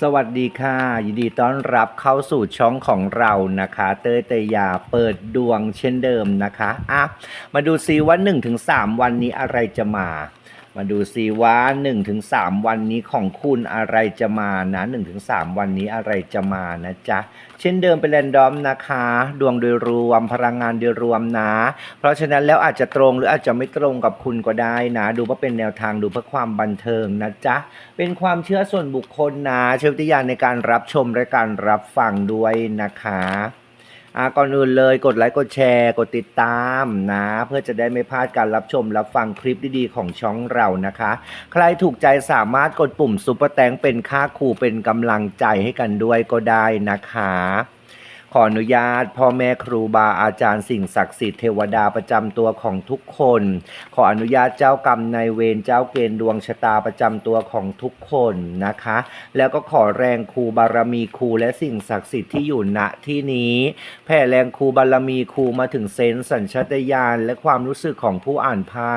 สวัสดีค่ะ ยินดีต้อนรับเข้าสู่ช่องของเรานะคะ เตยเตยยาเปิดดวงเช่นเดิมนะคะอะมาดูซิว่า 1-3 วันนี้อะไรจะมา มาดูซิว่า1-3วันนี้ของคุณอะไรจะมานะ1-3วันนี้อะไรจะมานะจ๊ะ เช่นเดิมเป็นแรนดอมนะคะ ดวงโดยรวมพลังงานโดยรวมนะ เพราะฉะนั้นแล้วอาจจะตรงหรืออาจจะไม่ตรงกับคุณก็ได้นะ ดูว่าเป็นแนวทางดูเพื่อความบันเทิงนะจ๊ะ เป็นความเชื่อส่วนบุคคลนะใช้วิทยาณในการรับชมและการรับฟังด้วยนะคะ อ่าก่อนอื่นเลยกดไลค์กดแชร์กดติดตามนะ เพื่อจะได้ไม่พลาดการรับชมรับฟังคลิปดีๆของช่องเรานะคะ ใครถูกใจสามารถกดปุ่มซุปเปอร์แตงเป็นค่าครูเป็นกำลังใจให้กันด้วยก็ได้นะคะ ขออนุญาตพ่อแม่ครูบาอาจารย์สิ่งศักดิ์สิทธิ์เทวดาประจำตัวของทุกคน ขออนุญาตเจ้ากรรมนายเวรเจ้าเกณฑ์ดวงชะตาประจำตัวของทุกคนนะคะ แล้วก็ขอแรงครูบารมีครูและสิ่งศักดิ์สิทธิ์ที่อยู่ณที่นี้แผ่แรงครูบารมีครูมาถึงเซนส์สัญชาตญาณและความรู้สึกของผู้อ่านไพ่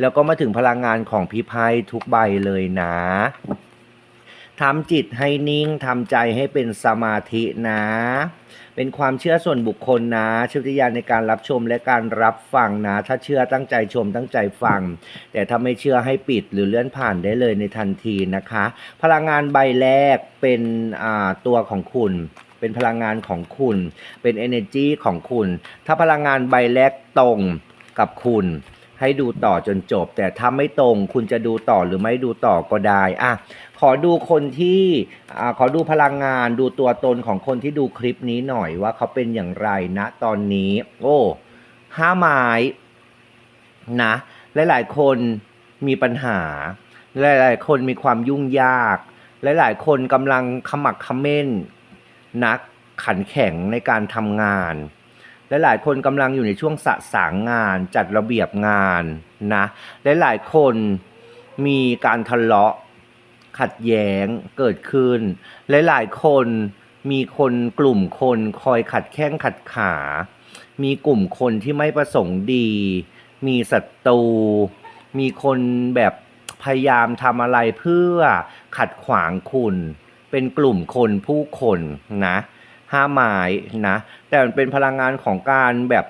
แล้วก็มาถึงพลังงานของพี่ไพ่ทุกใบเลยนะ ทำจิตให้นิ่งทำใจให้เป็นสมาธินะ เป็นความเชื่อส่วนบุคคลนะชิวิทยาในการรับชมและการรับฟังนะ ถ้าเชื่อตั้งใจชมตั้งใจฟัง แต่ถ้าไม่เชื่อให้ปิดหรือเลื่อนผ่านได้เลยในทันทีนะคะ พลังงานใบแรกเป็นอ่าตัวของคุณ เป็นพลังงานของคุณ เป็น energy ของคุณ ถ้าพลังงานใบแรกตรงกับคุณ ให้ดูต่อจนจบ แต่ถ้าไม่ตรงคุณจะดูต่อหรือไม่ดูต่อก็ได้อะขอดูคนที่อ่าขอดูพลังงานดูตัวตนของคนที่ดูคลิปนี้หน่อยว่าเขาเป็นอย่างไรนะตอนนี้ โอ้ห้าไม้นะหลายๆคนมีปัญหา หลายๆ คนมีความยุ่งยาก หลายๆ คนกำลังขมักขม้นนักขันแข็งในการทำงาน หลายคนกำลังอยู่ในช่วงสะสางงานจัดระเบียบงานนะหลายคนมีการทะเลาะขัดแย้งเกิดขึ้นหลายคนมีคนกลุ่มคนคอยขัดแข้งขัดขา มีกลุ่มคนที่ไม่ประสงค์ดี มีศัตรู มีคนแบบพยายามทำอะไรเพื่อขัดขวางคุณ เป็นกลุ่มคนผู้คนนะ ห้าไม้นะ แต่มันเป็นพลังงานของการแบบ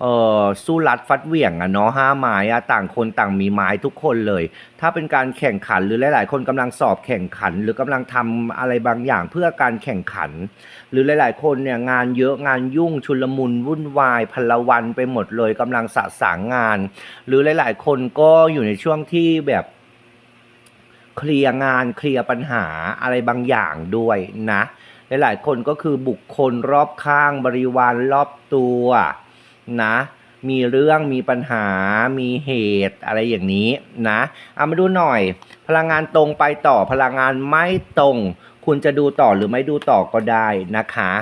เออสู้รัดฟัดเหวี่ยงอะเนาะห้าไม้อะต่างคนต่างมีไม้ทุกคนเลย ถ้าเป็นการแข่งขันหรือหลาย ๆ คนกำลังสอบแข่งขัน หรือกำลังทำอะไรบางอย่างเพื่อการแข่งขัน หรือหลาย ๆ คนเนี่ยงานเยอะงานยุ่งชุลมุนวุ่นวายพลวันไปหมดเลยกำลังสะสางงาน หรือหลาย ๆ คนก็อยู่ในช่วงที่แบบเคลียร์งานเคลียร์ปัญหาอะไรบางอย่างด้วยนะ หลายๆคนก็คือบุคคลรอบข้างบริวารรอบตัวนะมีเรื่องมีปัญหา มีเหตุอะไรอย่างนี้นะเอามาดูหน่อย พลังงานตรงไปต่อพลังงานไม่ตรง คุณจะดูต่อหรือไม่ดูต่อก็ได้นะคะ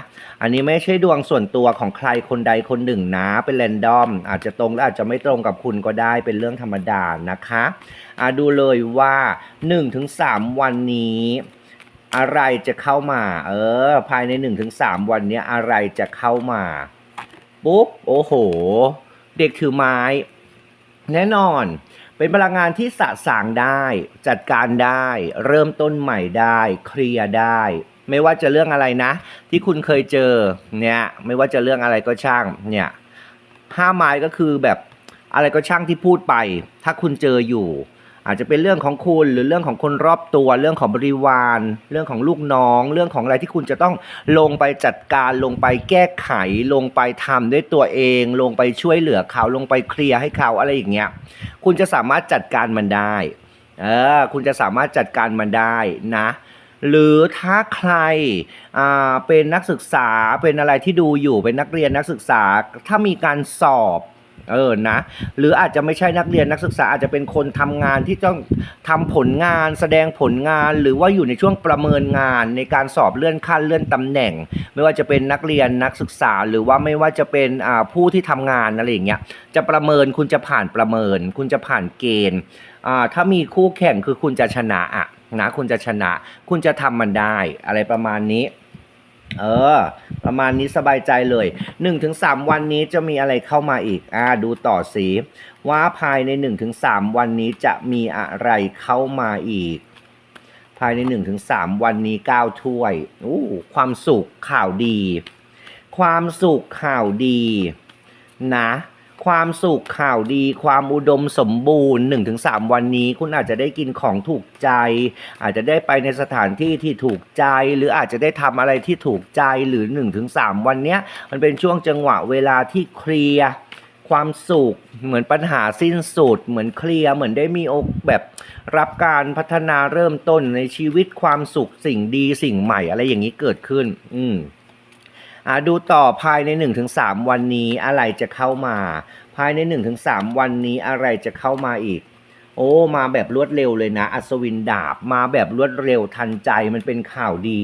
อันนี้ไม่ใช่ดวงส่วนตัวของใครคนใดคนหนึ่งนะ เป็นแรนดอม อาจจะตรงและอาจจะไม่ตรงกับคุณก็ได้เป็นเรื่องธรรมดานะคะอะดูเลยว่า 1-3 วันนี้ อะไรจะเข้ามา เออ ภายใน1-3วันนี้อะไรจะเข้ามา ปุ๊บ โอ้โห เด็กถือไม้ แน่นอน เป็นพลังงานที่สะสางได้ จัดการได้ เริ่มต้นใหม่ได้ เคลียร์ได้ ไม่ว่าจะเรื่องอะไรนะ ที่คุณเคยเจอ เนี่ย ไม่ว่าจะเรื่องอะไรก็ช่าง เนี่ยห้าไม้ก็คือแบบอะไรก็ช่างที่พูดไป ถ้าคุณเจออยู่ อาจจะเป็นเรื่องของคุณหรือเรื่องของคนรอบตัว เรื่องของบริวาร เรื่องของลูกน้อง เรื่องของอะไรที่คุณจะต้องลงไปจัดการลงไปแก้ไข ลงไปทำด้วยตัวเอง ลงไปช่วยเหลือเขาลงไปเคลียร์ให้เขาอะไรอย่างเงี้ยคุณจะสามารถจัดการมันได้เออคุณจะสามารถจัดการมันได้นะหรือถ้าใครเป็นนักศึกษาเป็นอะไรที่ดูอยู่เป็นนักเรียนนักศึกษาถ้ามีการสอบ เออนะ หรืออาจจะไม่ใช่นักเรียนนักศึกษาอาจจะเป็นคนทำงานที่ต้องทำผลงาน แสดงผลงาน หรือว่าอยู่ในช่วงประเมินงานในการสอบเลื่อนขั้นเลื่อนตำแหน่ง ไม่ว่าจะเป็นนักเรียนนักศึกษา หรือว่าไม่ว่าจะเป็นผู้ที่ทำงานอะไรอย่างเงี้ยจะประเมินคุณจะผ่านประเมิน คุณจะผ่านเกณฑ์ถ้ามีคู่แข่งคือคุณจะชนะอะนะคุณจะชนะ คุณจะทำมันได้ อะไรประมาณนี้ เออ ประมาณนี้สบายใจเลย 1-3 วันนี้จะมีอะไรเข้ามาอีก อ่า ดูต่อสีว่าภายใน 1-3 วันนี้จะมีอะไรเข้ามาอีก ภายใน 1-3 วันนี้ 9 ถ้วยอู้ความสุขข่าวดี ความสุขข่าวดี นะ ความสุขข่าวดีความอุดมสมบูรณ์ 1-3 วันนี้ คุณอาจจะได้กินของถูกใจ อาจจะได้ไปในสถานที่ที่ถูกใจ หรืออาจจะได้ทำอะไรที่ถูกใจหรือ 1-3 วันเนี้ยมันเป็นช่วงจังหวะเวลาที่เคลียร์ความสุขเหมือนปัญหาสิ้นสุด เหมือนเคลียร์เหมือนได้มีโอกแบบรับการพัฒนาเริ่มต้นในชีวิตความสุขสิ่งดีสิ่งใหม่อะไรอย่างนี้เกิดขึ้น อืม อ่าดูต่อภายใน 1-3 วันนี้อะไรจะเข้ามา ภายใน 1-3 วันนี้อะไรจะเข้ามาอีก โอ้ มาแบบรวดเร็วเลยนะ อัศวินดาบมาแบบรวดเร็วทันใจมันเป็นข่าวดี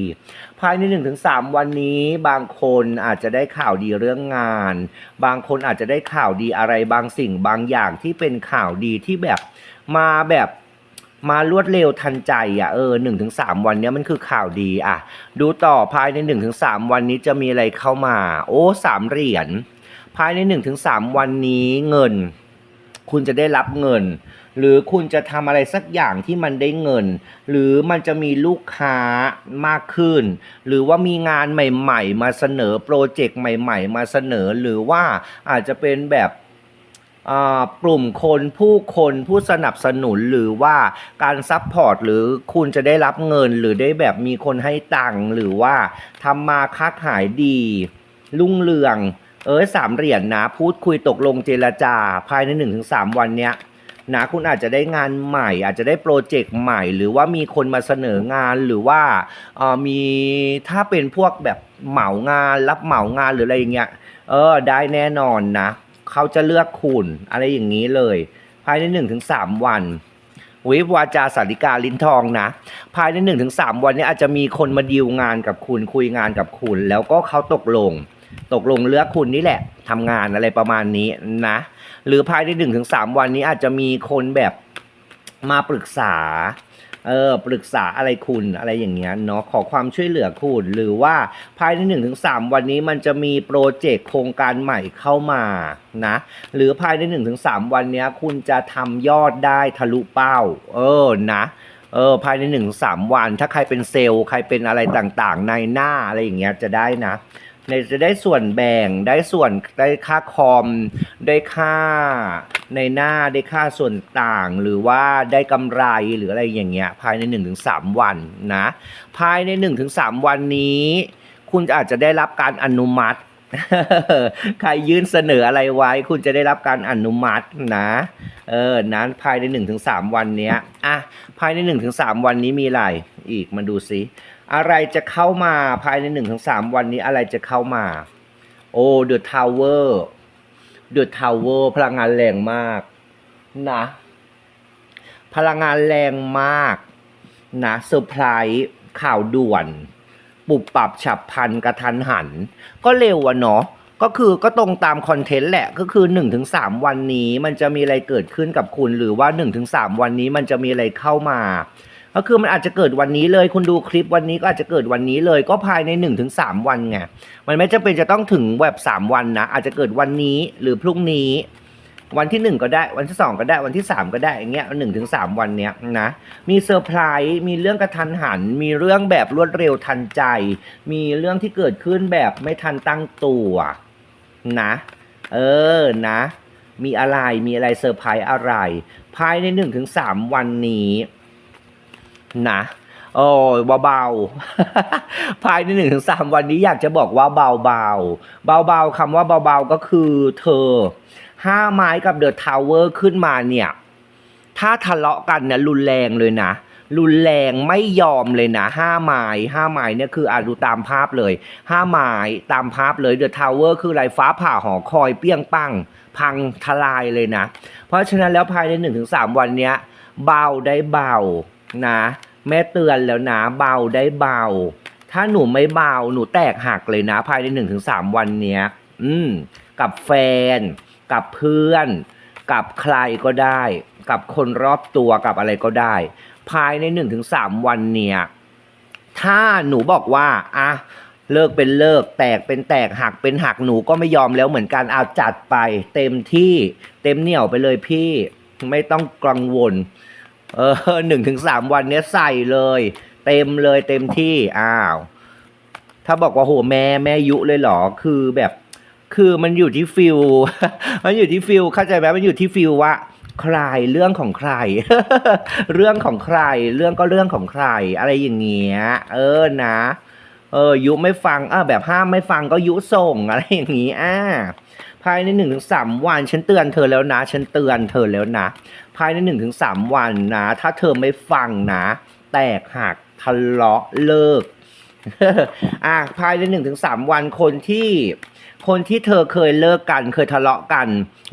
ภายใน 1-3 วันนี้บางคนอาจจะได้ข่าวดีเรื่องงาน บางคนอาจจะได้ข่าวดีอะไรบางสิ่งบางอย่างที่เป็นข่าวดีที่แบบมาแบบ มารวดเร็วทันใจอะเออหนึ่งถึงสามวันเนี้ยมันคือข่าวดีอะ ดูต่อภายในหนึ่งถึงสามวันนี้จะมีอะไรเข้ามา โอ้สามเหรียญภายในหนึ่งถึงสามวันนี้เงิน คุณจะได้รับเงิน หรือคุณจะทำอะไรสักอย่างที่มันได้เงิน หรือมันจะมีลูกค้ามากขึ้น หรือว่ามีงานใหม่ ๆ มาเสนอโปรเจกต์ใหม่ ๆ มาเสนอหรือว่าอาจจะเป็นแบบ กลุ่มคนผู้คนผู้สนับสนุนหรือว่าการซัพพอร์ตหรือคุณจะได้รับเงินหรือได้แบบมีคนให้ตังค์หรือว่าทำมาค้าขายดี รุ่งเรือง เออสามเหรียญนะพูดคุยตกลงเจรจา ภายในหนึ่งถึงสามวันเนี้ยนะคุณอาจจะได้งานใหม่ อาจจะได้โปรเจกต์ใหม่ หรือว่ามีคนมาเสนองานหรือว่าออมีถ้าเป็นพวกแบบเหมางานรับเหมางานหรืออะไรอย่างเงี้ยเออได้แน่นอนนะ เขาจะเลือกคุณอะไรอย่างนี้เลย ภายในหนึ่งถึงสามวันวิวาจาสาริกาลิ้นทองนะ ภายในหนึ่งถึงสามวันนี้อาจจะมีคนมาดีลงานกับคุณคุยงานกับคุณ แล้วก็เขาตกลง ตกลงเลือกคุณนี่แหละทำงานอะไรประมาณนี้นะ หรือภายในหนึ่งถึงสามวันนี้อาจจะมีคนแบบมาปรึกษา เออปรึกษาอะไรคุณอะไรอย่างเงี้ยเนาะขอความช่วยเหลือคุณหรือว่าภายในหนึ่งถึงสามวันนี้มันจะมีโปรเจกต์โครงการใหม่เข้ามานะหรือภายในหนึ่งถึงสามวันนี้คุณจะทำยอดได้ทะลุเป้า เออนะเออภายในหนึ่งสามวัน ถ้าใครเป็นเซลล์ ใครเป็นอะไรต่างๆ ในหน้าอะไรอย่างเงี้ยจะได้นะ ในจะได้ส่วนแบ่งได้ส่วนได้ค่าคอม ได้ค่าในหน้าได้ค่าส่วนต่าง หรือว่าได้กำไรหรืออะไรอย่างเงี้ยภายใน 1-3 วันนะ ภายใน 1-3 วันนี้ คุณอาจจะได้รับการอนุมัติใครยื่นเสนออะไรไว้ คุณจะได้รับการอนุมัตินะ เออนั้นภายใน 1-3 วันเนี้ยอะภายใน 1-3 วันนี้มีอะไร อีกมาดูซิ อะไรจะเข้ามาภายในหนึ่งถึงสามวันนี้อะไรจะเข้ามา โอ้เดอะทาวเวอร์เดอะทาวเวอร์พลังงานแรงมากนะพลังงานแรงมากนะเซอร์ไพรส์ข่าวด่วน ปุบปรับฉับพลันกระทันหัน ก็เร็วอะเนาะก็คือก็ตรงตามคอนเทนต์แหละก็คือ 1-3 วันนี้มันจะมีอะไรเกิดขึ้นกับคุณ หรือว่า 1-3 วันนี้มันจะมีอะไรเข้ามา ก็คือมันอาจจะเกิดวันนี้เลย คุณดูคลิปวันนี้ก็อาจจะเกิดวันนี้เลย ก็ภายใน 1-3 วันไงมันไม่จำเป็นจะต้องถึงแบบ3วันนะอาจจะเกิดวันนี้หรือพรุ่งนี้ วันที่ 1 ก็ได้ วันที่ 2 ก็ได้ วันที่ 3 ก็ได้อย่างเงี้ยหนึ่งถึงสามวันเนี้ยนะมีเซอร์ไพรส์มีเรื่องกระทันหัน มีเรื่องแบบรวดเร็วทันใจ มีเรื่องที่เกิดขึ้นแบบไม่ทันตั้งตัวนะเออนะ มีอะไรมีอะไรเซอร์ไพรส์อะไร ภายใน 1-3 วันนี้ นะโอ้ยเบาๆ ภายในหนึ่งถึงสามวันนี้อยากจะบอกว่าเบาๆ เบาๆคำว่าเบาๆ ก็คือเธอห้าไม้กับเดอะทาวเวอร์ขึ้นมาเนี่ย ถ้าทะเลาะกันเนี่ยรุนแรงเลยนะ รุนแรงไม่ยอมเลยนะห้าไม้ห้าไม้เนี่ยคืออะดูตามภาพเลยห้าไม้ตามภาพเลยเดอะทาวเวอร์คืออะไรฟ้าผ่าหอคอยเปี้ยงปังพังทลายเลยนะ เพราะฉะนั้นแล้วภายในหนึ่งถึงสามวันเนี้ย เบาได้เบา นะ แม่เตือนแล้วนะเบาได้เบา ถ้าหนูไม่เบาหนูแตกหักเลยนะ ภายในหนึ่งถึงสามวันเนี้ย อืม กับแฟน กับเพื่อน กับใครก็ได้ กับคนรอบตัวกับอะไรก็ได้ ภายในหนึ่งถึงสามวันเนี่ยถ้าหนูบอกว่าอะเลิกเป็นเลิกแตกเป็นแตกหักเป็นหักหนูก็ไม่ยอมแล้วเหมือนกันเอาจัดไป เต็มที่เต็มเหนี่ยวไปเลยพี่ ไม่ต้องกังวล เออหนึ่งถึงสามวันเนี้ยใส่เลย เต็มเลยเต็มที่อ้าว ถ้าบอกว่าโหแม่แม่ยุเลยเหรอคือแบบคือมันอยู่ที่ฟิลมันอยู่ที่ฟิลเข้าใจไหมมันอยู่ที่ฟิลว่าใครเรื่องของใคร เรื่องของใคร เรื่องก็เรื่องของใคร อะไรอย่างเงี้ย เออนะ เออยุไม่ฟังอะแบบห้ามไม่ฟังก็ยุส่งอะไรอย่างงี้อ่าภายในหนึ่งถึงสามวันฉันเตือนเธอแล้วนะ ฉันเตือนเธอแล้วนะ ภายในหนึ่งถึงสามวันนะ ถ้าเธอไม่ฟังนะ แตกหักทะเลาะเลิกอะภายในหนึ่งถึงสามวันคนที่คนที่เธอเคยเลิกกัน เคยทะเลาะกัน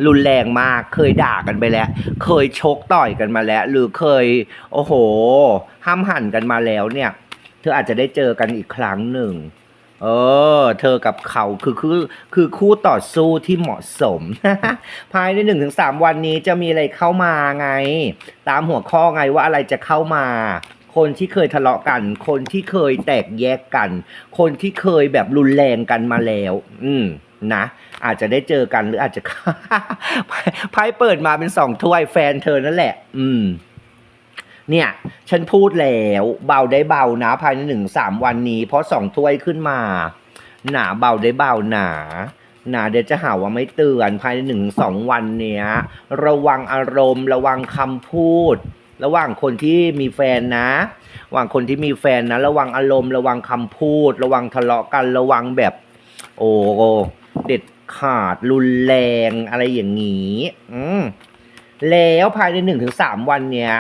รุนแรงมาก เคยด่ากันไปแล้ว เคยชกต่อยกันมาแล้ว หรือเคย โอ้โห ห้ามหันกันมาแล้วเนี่ย เธออาจจะได้เจอกันอีกครั้งหนึ่ง เออ เธอกับเขาคือคือคือคู่ต่อสู้ที่เหมาะสม ภายในหนึ่งถึงสามวันนี้จะมีอะไรเข้ามาไง ตามหัวข้อไงว่าอะไรจะเข้ามา คนที่เคยทะเลาะกัน คนที่เคยแตกแยกกัน คนที่เคยแบบรุนแรงกันมาแล้ว อืมนะอาจจะได้เจอกันหรืออาจจะไพ่เปิดมาเป็นสองถ้วยแฟนเธอนั่นแหละ อืม เนี่ย ฉันพูดแล้วเบาได้เบานะ ภายในหนึ่งสามวันนี้ เพราะสองถ้วยขึ้นมา หนาเบาได้เบาหนาหนาเดี๋ยวจะหาว่าไม่เตือนภายในหนึ่งสองวันเนี้ย ระวังอารมณ์ ระวังคำพูด ระหว่างคนที่มีแฟนนะระหว่างคนที่มีแฟนนะ ระวังอารมณ์ ระวังคำพูด ระวังทะเลาะกันระวังแบบ โอ้เด็ดขาดรุนแรงอะไรอย่างนี้ อืมแล้วภายในหนึ่งถึงสามวันเนี้ย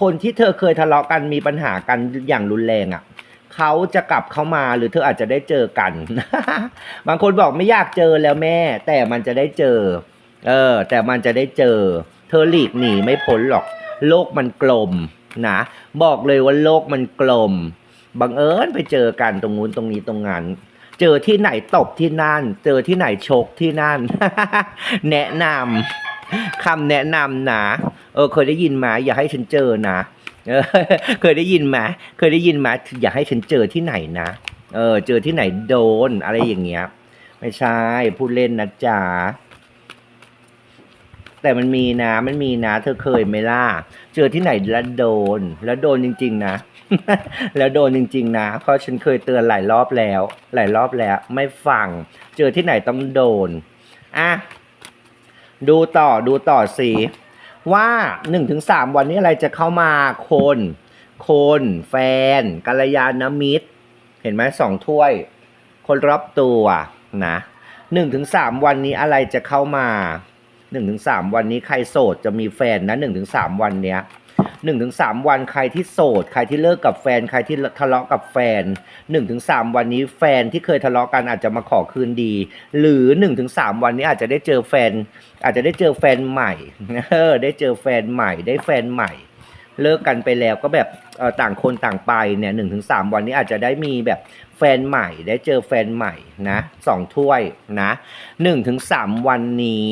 คนที่เธอเคยทะเลาะกันมีปัญหากันอย่างรุนแรงอะ่ะเขาจะกลับเข้ามาหรือเธออาจจะได้เจอกัน บางคนบอกไม่อยากเจอแล้วแม่ แต่มันจะได้เจอ เออ แต่มันจะได้เจอ เธอหลีกหนีไม่พ้นหรอก โลกมันกลมนะบอกเลยว่าโลกมันกลมบังเอิญไปเจอกันตรงนู้นตรงนี้ตรงนั้นเจอที่ไหนตบที่นั่น เจอที่ไหนชกที่นั่น แนะนำ คำแนะนำนะเออเคยได้ยินมาอย่าให้ฉันเจอนะเออเคยได้ยินไหมเคยได้ยินไหมอย่าให้ฉันเจอที่ไหนนะเออ เจอที่ไหนโดนอะไรอย่างเงี้ย ไม่ใช่พูดเล่นนะจ๊ะแต่มันมีนะมันมีนะ เธอเคยไหมล่ะเจอที่ไหนแล้วโดน แล้วโดนจริง ๆ นะ แล้วโดนจริง ๆ นะ เพราะฉันเคยเตือนหลายรอบแล้ว หลายรอบแล้ว ไม่ฟัง เจอที่ไหนต้องโดนอะ ดูต่อดูต่อสิว่าหนึ่งถึงสามวันนี้อะไรจะเข้ามาคน คนแฟนกัลยาณมิตร เห็นไหมสองถ้วย คนรอบตัวนะหนึ่งถึงสามวันนี้อะไรจะเข้ามาหนึ่งถึงสามวันนี้ใครโสดจะมีแฟนนะหนึ่งถึงสามวันเนี้ย หนึ่งถึงสามวันใครที่โสด ใครที่เลิกกับแฟน ใครที่ทะเลาะกับแฟนหนึ่งถึงสามวันนี้แฟนที่เคยทะเลาะกันอาจจะมาขอคืนดี หรือหนึ่งถึงสามวันนี้อาจจะได้เจอแฟน อาจจะได้เจอแฟนใหม่เออได้เจอแฟนใหม่ ได้แฟนใหม่ เลิกกันไปแล้วก็แบบเออต่างคนต่างไปเนี่ยหนึ่งถึงสามวันนี้อาจจะได้มีแบบแฟนใหม่ได้เจอแฟนใหม่นะสองถ้วยนะหนึ่งถึงสามวันนี้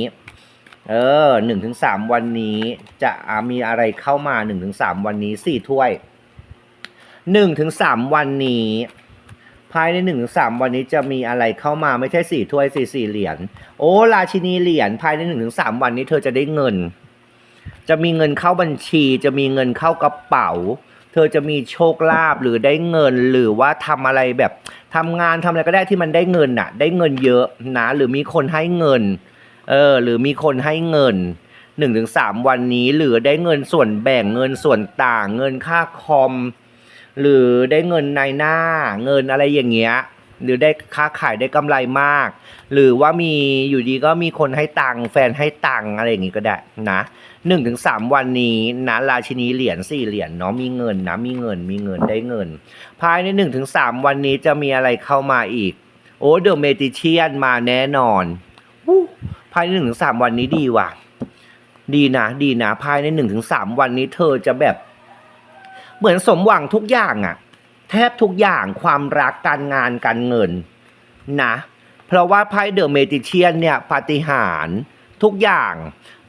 เออหนึ่งถึงสามวันนี้จะมีอะไรเข้ามาหนึ่งถึงสามวันนี้สี่ถ้วยหนึ่งถึงสามวันนี้ ภายในหนึ่งถึงสามวันนี้จะมีอะไรเข้ามาไม่ใช่สี่ถ้วยสี่สี่เหรียญโอ้ราชินีเหรียญภายในหนึ่งถึงสามวันนี้เธอจะได้เงิน จะมีเงินเข้าบัญชี จะมีเงินเข้ากระเป๋า เธอจะมีโชคลาภหรือได้เงินหรือว่าทำอะไรแบบทำงานทำอะไรก็ได้ที่มันได้เงินน่ะ ได้เงินเยอะนะหรือมีคนให้เงิน เออหรือมีคนให้เงินหนึ่งถึงสามวันนี้ หรือได้เงินส่วนแบ่งเงินส่วนต่างเงินค่าคอม หรือได้เงินในหน้า เงินอะไรอย่างเงี้ยหรือได้ค้าขายได้กำไรมาก หรือว่ามีอยู่ดีก็มีคนให้ตังค์แฟนให้ตังค์อะไรอย่างงี้ก็ได้นะหนึ่งถึงสามวันนี้นะราชินีเหรียญสี่เหรียญเนาะมีเงินนะมีเงินมีเงินได้เงิน ภายในหนึ่งถึงสามวันนี้จะมีอะไรเข้ามาอีก โอ้เดอะเมติเชียนมาแน่นอน ภายในหนึ่งถึงสามวันนี้ดีว่ะ ดีนะดีนะภายในหนึ่งถึงสามวันนี้เธอจะแบบ เหมือนสมหวังทุกอย่างอะแทบทุกอย่างความรักการงานการเงินนะ เพราะว่าไพ่เดอะเมติเชียนเนี่ยปาฏิหาริย์ทุกอย่าง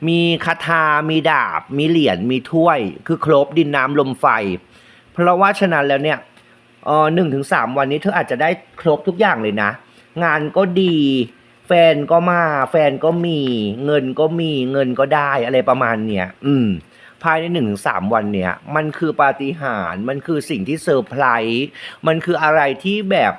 มีคาถามีดาบ มีเหรียญมีถ้วย คือครบดินน้ำลมไฟ เพราะว่าฉะนั้นแล้วเนี่ยเออหนึ่งถึงสามวันนี้เธออาจจะได้ครบทุกอย่างเลยนะ งานก็ดี ฟนก็มา แฟนก็มี เงินก็มีเงินก็ได้อะไรประมาณเนี้ยอืม ภายในหนึ่งถึงสามวันเนี่ย มันคือปาฏิหาริย์มันคือสิ่งที่เซอร์ไพรส์มันคืออะไรที่แบบ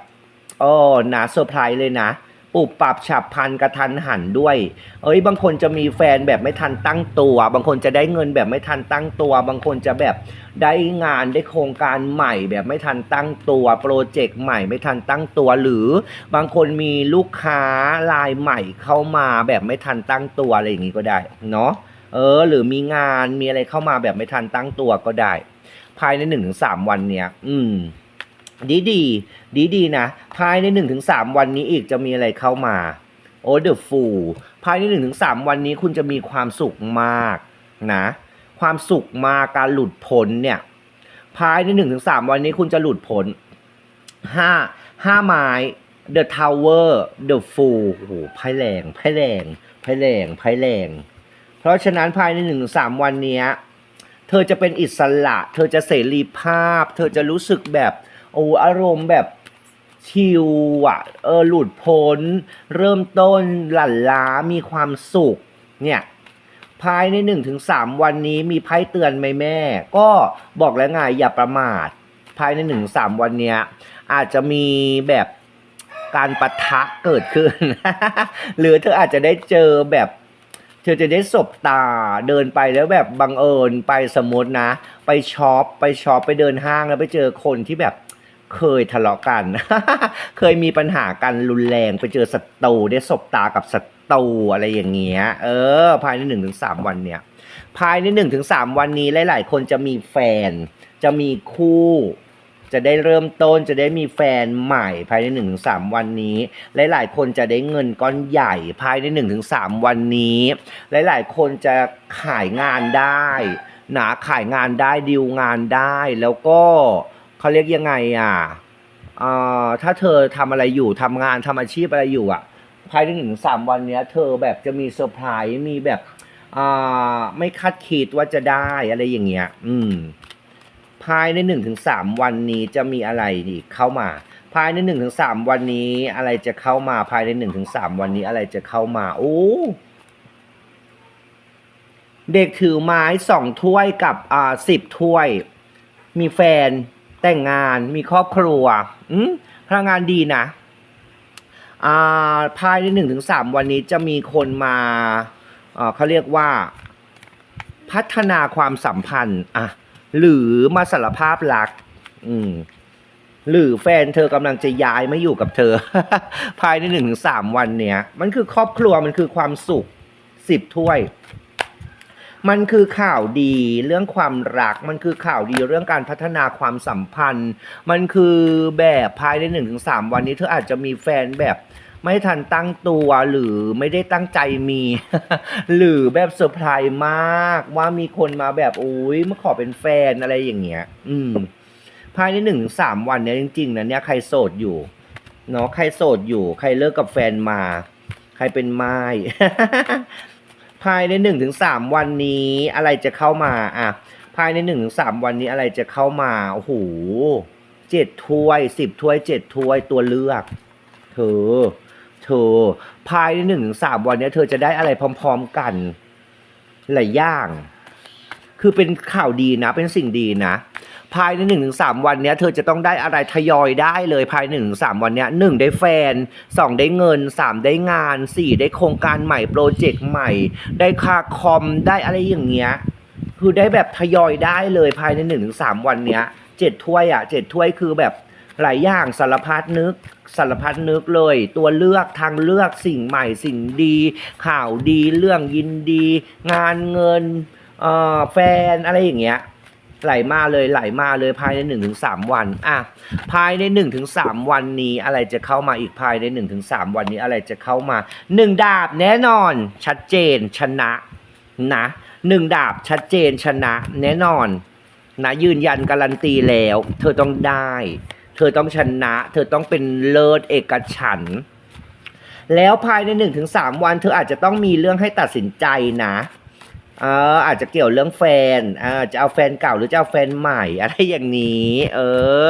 อ๋อนะเซอร์ไพรส์เลยนะ ปุบปรับฉับพันกระทันหันด้วย เอ้ย บางคนจะมีแฟนแบบไม่ทันตั้งตัว บางคนจะได้เงินแบบไม่ทันตั้งตัว บางคนจะแบบได้งานได้โครงการใหม่แบบไม่ทันตั้งตัวโปรเจกต์ใหม่ไม่ทันตั้งตัว หรือบางคนมีลูกค้ารายใหม่เข้ามาแบบไม่ทันตั้งตัวอะไรอย่างนี้ก็ได้เนาะ เออ หรือมีงานมีอะไรเข้ามาแบบไม่ทันตั้งตัวก็ได้ ภายในหนึ่งถึงสามวันเนี้ย อืม ดีดีดีดีนะ ภายในหนึ่งถึงสามวันนี้อีกจะมีอะไรเข้ามา โอ้เดอะฟูภายในหนึ่งถึงสามวันนี้คุณจะมีความสุขมากนะ ความสุขมากการหลุดพ้นเนี่ย ภายในหนึ่งถึงสามวันนี้คุณจะหลุดพ้นห้าห้าไม้ The Tower The Fool โอ้โหไพ่แรงไพ่แรงไพ่แรงไพ่แรง เพราะฉะนั้นภายในหนึ่งถึงสามวันนี้ เธอจะเป็นอิสระ เธอจะเสรีภาพ เธอจะรู้สึกแบบ โอ้อารมณ์แบบชิลอะเออหลุดพ้น เริ่มต้นหลั่นล้ามีความสุขเนี่ยภายในหนึ่งถึงสามวันนี้มีไพ่เตือนไหมแม่ ก็บอกแล้วไงอย่าประมาท ภายในหนึ่งสามวันเนี้ย อาจจะมีแบบการปะทะเกิดขึ้น หรือเธออาจจะได้เจอแบบ เธอจะได้สบตาเดินไปแล้วแบบบังเอิญไปสมมตินะ ไปช็อปไปช็อปไปเดินห้างแล้วไปเจอคนที่แบบ เคยทะเลาะกัน เคยมีปัญหากันรุนแรงไปเจอศัตรูได้สบตากับศัตรูอะไรอย่างเงี้ย เออ ภายในหนึ่งถึงสามวันเนี่ย ภายในหนึ่งถึงสามวันนี้หลาย ๆ คนจะมีแฟน จะมีคู่ จะได้เริ่มต้นจะได้มีแฟนใหม่ ภายในหนึ่งถึงสามวันนี้ หลาย ๆ คนจะได้เงินก้อนใหญ่ ภายในหนึ่งถึงสามวันนี้ หลาย ๆ คนจะขายงานได้นะขายงานได้ดีลงานได้แล้วก็ เขาเรียกยังไงอะเอ่อถ้าเธอทำอะไรอยู่ทำงานทำอาชีพอะไรอยู่อะ ภายในหนึ่งถึงสามวันเนี้ย เธอแบบจะมีเซอร์ไพรส์มีแบบอ่าไม่คาดคิดว่าจะได้อะไรอย่างเงี้ย อืม ภายในหนึ่งถึงสามวันนี้จะมีอะไรอีกเข้ามา ภายในหนึ่งถึงสามวันนี้ อะไรจะเข้ามา ภายในหนึ่งถึงสามวันนี้อะไรจะเข้ามาโอ้เด็กถือไม้สองถ้วยกับอ่าสิบถ้วย มีแฟน แต่งงานมีครอบครัวอืมพลังงานดีนะอ่าภายในหนึ่งถึงสามวันนี้จะมีคนมาเขาเรียกว่าพัฒนาความสัมพันธ์อะหรือมาสารภาพรัก อืมหรือแฟนเธอกำลังจะย้ายมาอยู่กับเธอ ภายในหนึ่งถึงสามวันเนี้ยมันคือครอบครัวมันคือความสุขสิบถ้วย มันคือข่าวดีเรื่องความรัก มันคือข่าวดีเรื่องการพัฒนาความสัมพันธ์ มันคือแบบภายในหนึ่งถึงสามวันนี้เธออาจจะมีแฟนแบบไม่ทันตั้งตัวหรือไม่ได้ตั้งใจมี หรือแบบเซอร์ไพรส์มากว่ามีคนมาแบบอุ้ยมาขอเป็นแฟนอะไรอย่างเงี้ย อืม ภายในหนึ่งถึงสามวันเนี้ยจริงๆนะเนี่ยใครโสดอยู่เนาะใครโสดอยู่ ใครเลิกกับแฟนมา ใครเป็นไม้ ภายในหนึ่งถึงสามวันนี้อะไรจะเข้ามาอะภายในหนึ่งถึงสามวันนี้อะไรจะเข้ามาโอ้โหเจ็ดถ้วยสิบถ้วยเจ็ดถ้วยตัวเลือก เธอ เธอ ภายในหนึ่งถึงสามวันนี้เธอจะได้อะไรพร้อม ๆกันหลายอย่าง คือเป็นข่าวดีนะ เป็นสิ่งดีนะ ภายในหนึ่งถึงสามวันเนี้ยเธอจะต้องได้อะไรทยอยได้เลยภายในหนึ่งถึงสามวันเนี้ยหนึ่งได้แฟนสองได้เงินสามได้งานสี่ได้โครงการใหม่โปรเจกต์ใหม่ ได้ค่าคอมได้อะไรอย่างเงี้ยคือได้แบบทยอยได้เลยภายในหนึ่งถึงสามวันเนี้ยเจ็ดถ้วยอะเจ็ดถ้วยคือแบบหลายอย่างสารพัดนึกสารพัดนึกเลย ตัวเลือกทางเลือกสิ่งใหม่สิ่งดี ข่าวดีเรื่องยินดี งานเงินแฟนอะไรอย่างเงี้ย ไหลมาเลยไหลมาเลยภายในหนึ่งถึงสามวันอะภายในหนึ่งถึงสามวันนี้อะไรจะเข้ามาอีกภายในหนึ่งถึงสามวันนี้อะไรจะเข้ามาหนึ่งดาบแน่นอนชัดเจนชนะนะหนึ่งดาบชัดเจนชนะแน่นอนนะยืนยันการันตีแล้ว เธอต้องได้ เธอต้องชนะ เธอต้องเป็นเลิศเอกฉัน แล้วภายในหนึ่งถึงสามวัน เธออาจจะต้องมีเรื่องให้ตัดสินใจนะ เอออาจจะเกี่ยวเรื่องแฟนเออจะเอาแฟนเก่าหรือจะเอาแฟนใหม่ อะไรอย่างนี้ เอ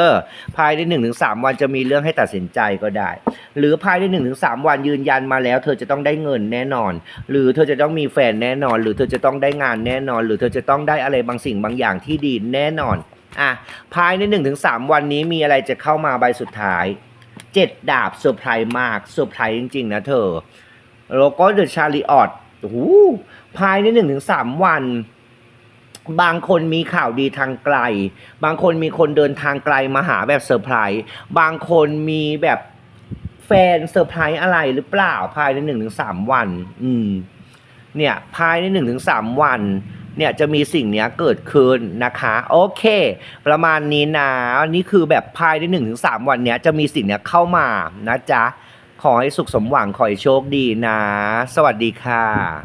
อ ภายในหนึ่งถึงสามวันจะมีเรื่องให้ตัดสินใจก็ได้ หรือภายใน1นถึงสามวันยืนยันมาแล้ว เธอจะต้องได้เงินแน่นอน หรือเธอจะต้องมีแฟนแน่นอน หรือเธอจะต้องได้งานแน่นอน หรือเธอจะต้องได้อะไรบางสิ่งบางอย่างที่ดีแน่นอนอะภายใน1นถึงสามวันนี้มีอะไรจะเข้ามาใบสุดท้ายเจ็ดดาบเซอร์ไพรส์มากเซอร์ไพรส์จริงๆนะเธอแล้วก็เดอะชาริออตโอ้ ภายในหนึ่งถึงสามวัน บางคนมีข่าวดีทางไกล บางคนมีคนเดินทางไกลมาหาแบบเซอร์ไพรส์บางคนมีแบบแฟนเซอร์ไพรส์อะไรหรือเปล่าภายในหนึ่งถึงสามวัน อืม เนี่ยภายในหนึ่งถึงสามวันเนี่ยจะมีสิ่งนี้เกิดขึ้นนะคะ โอเค ประมาณนี้นะนี่คือแบบภายในหนึ่งถึงสามวันเนี้ยจะมีสิ่งนี้เข้ามานะจ๊ะ ขอให้สุขสมหวัง ขอให้โชคดีนะ สวัสดีค่ะ